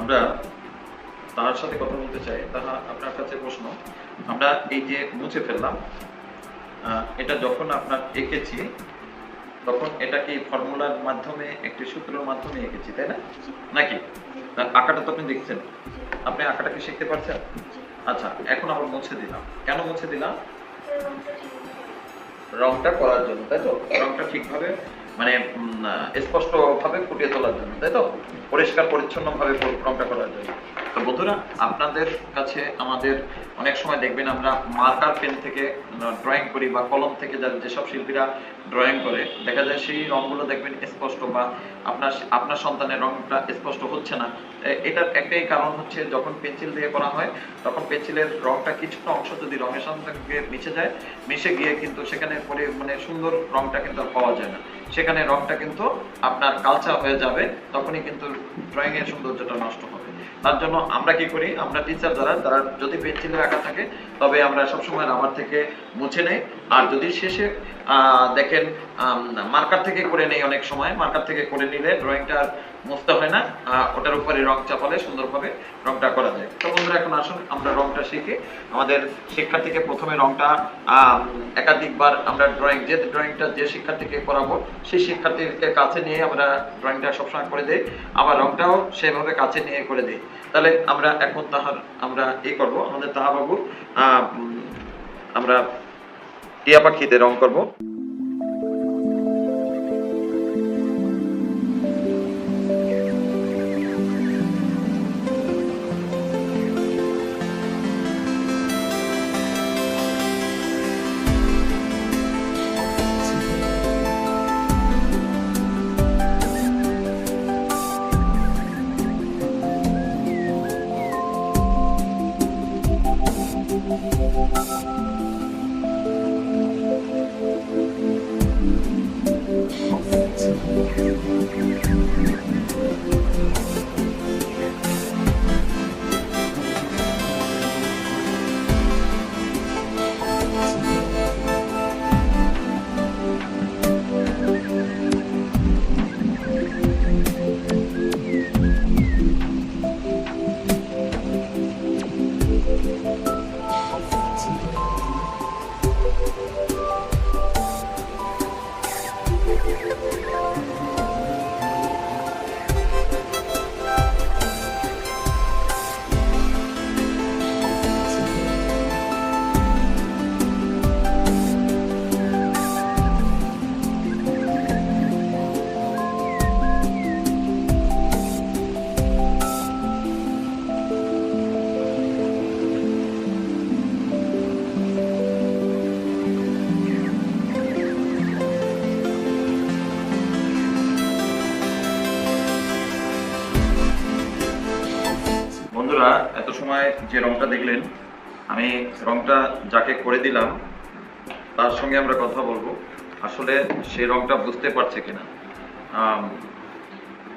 আমরা তার সাথে কথা বলতে চাই তাহা আপনার কাছে প্রশ্ন। আমরা এই যে মুছে ফেললাম এটা যখন আপনার এঁকেছি তখন এটা কি ফর্মুলার মাধ্যমে একটি সূত্রের মাধ্যমে এঁকেছি তাই না? নাকি? আঁকাটা তো আপনি দেখছেন। আপনি আঁকাটা কি শিখতে পারছেন? আচ্ছা এখন আবার মুছে দিলাম। কেন মুছে দিলাম? রংটা করার জন্য তাই তো? রংটা ঠিকভাবে মানে স্পষ্ট ভাবে ফুটিয়ে তোলার জন্য তাই তো? পরিষ্কার পরিচ্ছন্ন ভাবে রংটা করার জন্য। তো বন্ধুরা, আপনাদের কাছে আমাদের অনেক সময় দেখবেন আমরা মার্কার পেন থেকে ড্রয়িং করি বা কলম থেকে যেসব শিল্পীরা ড্রয়িং করে, দেখা যায় সেই রংগুলো দেখবেন স্পষ্ট বা আপনার আপনার সন্তানের রংটা স্পষ্ট হচ্ছে না। এটার একটাই কারণ হচ্ছে যখন পেন্সিল দিয়ে করা হয়, তখন পেন্সিলের রংটা কিছুটা অংশ যদি রঙের সঙ্গে মিশে যায়, মিশে গিয়ে কিন্তু সেখানে পরে মানে সুন্দর রংটা কিন্তু পাওয়া যায় না। সেখানে রঙটা কিন্তু আপনার কালচা হয়ে যাবে, তখনই কিন্তু ড্রয়িংয়ের সৌন্দর্যটা নষ্ট হবে। তার জন্য আমরা কি করি? আমরা টিচার যারা তারা যদি পেন্সিলে আঁকা থাকে, তবে আমরা সবসময় রাবার থেকে মুছে নেই। আর যদি শেষে দেখেন মার্কার থেকে করে নেই অনেক সময় মার্কার থেকে করে নিলে ড্রয়িংটা আর হয় না ওটার উপরে রং চাপালে সুন্দরভাবে রংটা করা যায়। তো বন্ধুরা এখন আসুন আমরা রংটা শিখি। আমাদের শিক্ষার্থীকে প্রথমে রংটা একাধিকবার আমরা ড্রয়িং যে ড্রয়িংটা যে শিক্ষার্থীকে করাবো সেই শিক্ষার্থীকে কাছে নিয়ে আমরা ড্রয়িংটা সবসময় করে দিই। আবার রংটাও সেভাবে কাছে নিয়ে করে দিই। তাহলে আমরা এখন তাহার আমরা এই করব। আমাদের তাহা বাবু আহ, উম, আমরা টিয়া পাখিতে রং করব। বন্ধুরা, এত সময় যে রংটা দেখলেন, আমি রংটা যাকে করে দিলাম, তার সঙ্গে আমরা কথা বলব। আসলে সে রংটা বুঝতে পারছে কিনা।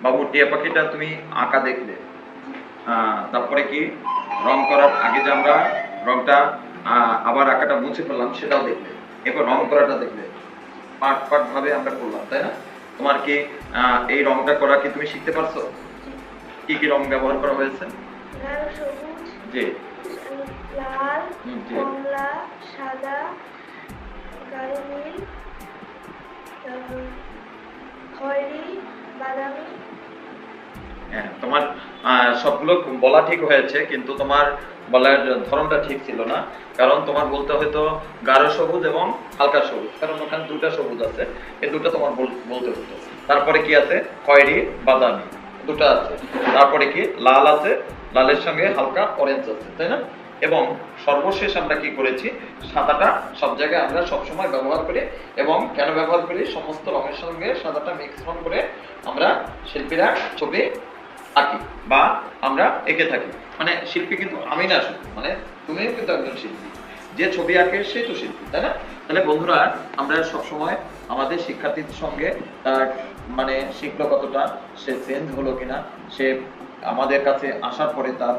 বাবু, টিয়া পাখিটা তুমি আঁকা দেখলে। তারপরে কি রং করার আগে যে আমরা রংটা আবার আঁকাটা মুছে ফেললাম, সেটাও দেখলে। এবার রং করাটা দেখলে। পার্ট পার্ট ভাবে আমরা করলাম, তাই না? তোমার কি এই রংটা করা কি তুমি শিখতে পারছ? কি কি রং ব্যবহার করা হয়েছে? সবুজ জি। লাল কমলা সাদা গাঢ় নীল খয়েরি বাদামি। হ্যাঁ তোমার সবগুলো বলা ঠিক হয়েছে কিন্তু তোমার বলার ধরনটা ঠিক ছিল না। কারণ তোমার বলতে হয়তো গাঢ় সবুজ এবং হালকা সবুজ। কারণ ওখানে দুটা সবুজ আছে এই দুটো তোমার বল- বলতে হতো। তারপরে কি আছে? খয়েরি বাদামি। দুটো আছে। তারপরে কি? লাল আছে, লালের সঙ্গে হালকা অরেঞ্জ আছে, তাই না? এবং সর্বশেষ আমরা কি করেছি? সাদাটা সব জায়গায় আমরা সবসময় ব্যবহার করি এবং কেন ব্যবহার করি? সমস্ত রঙের সঙ্গে সাদাটা মিশ্রণ করে আমরা শিল্পীরা ছবি আঁকি বা আমরা এঁকে থাকি। মানে শিল্পী কিন্তু আমি না শুধু মানে তুমিও কিন্তু একজন শিল্পী। যে ছবি আঁকে সে তো শিল্পী, তাই না? তাহলে বন্ধুরা, আমরা সবসময় আমাদের শিক্ষার্থীর সঙ্গে, তার মানে শিখলো কতটা, সে চেঞ্জ হলো কিনা, সে আমাদের কাছে আসার পরে তার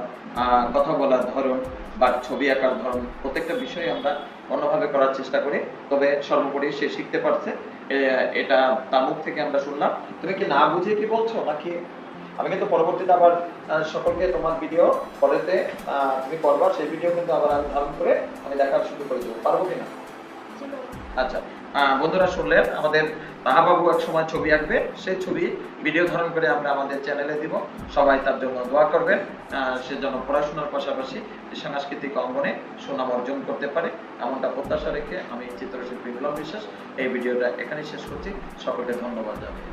কথা বলার ধরন বা ছবি আঁকার ধরন, প্রত্যেকটা বিষয়ে আমরা অন্যভাবে করার চেষ্টা করি। তবে সর্বোপরি সে শিখতে পারছে। এটা তার মুখ থেকে আমরা শুনলাম। তুমি কি না বুঝে কি বলছো? নাকি আমি কিন্তু পরবর্তীতে আবার সকলকে তোমার ভিডিও পরেতে তুমি করবা সেই ভিডিও কিন্তু আবার আমি ধারণ করে আমি দেখার শুরু করে দেবো। পারব কিনা? আচ্ছা বন্ধুরা শুনলেন আমাদের তাহাবাবু এক সময় ছবি আঁকবে সেই ছবি ভিডিও ধারণ করে আমরা আমাদের চ্যানেলে দিব। সবাই তার জন্য দোয়া করবেন সে যেন পড়াশোনার পাশাপাশি সাংস্কৃতিক অঙ্গনে সুনাম অর্জন করতে পারে। এমনটা প্রত্যাশা রেখে আমি চিত্রশিল্পী বিপ্লব বিশ্বাস এই ভিডিওটা এখানেই শেষ করছি। সকলকে ধন্যবাদ জানাই।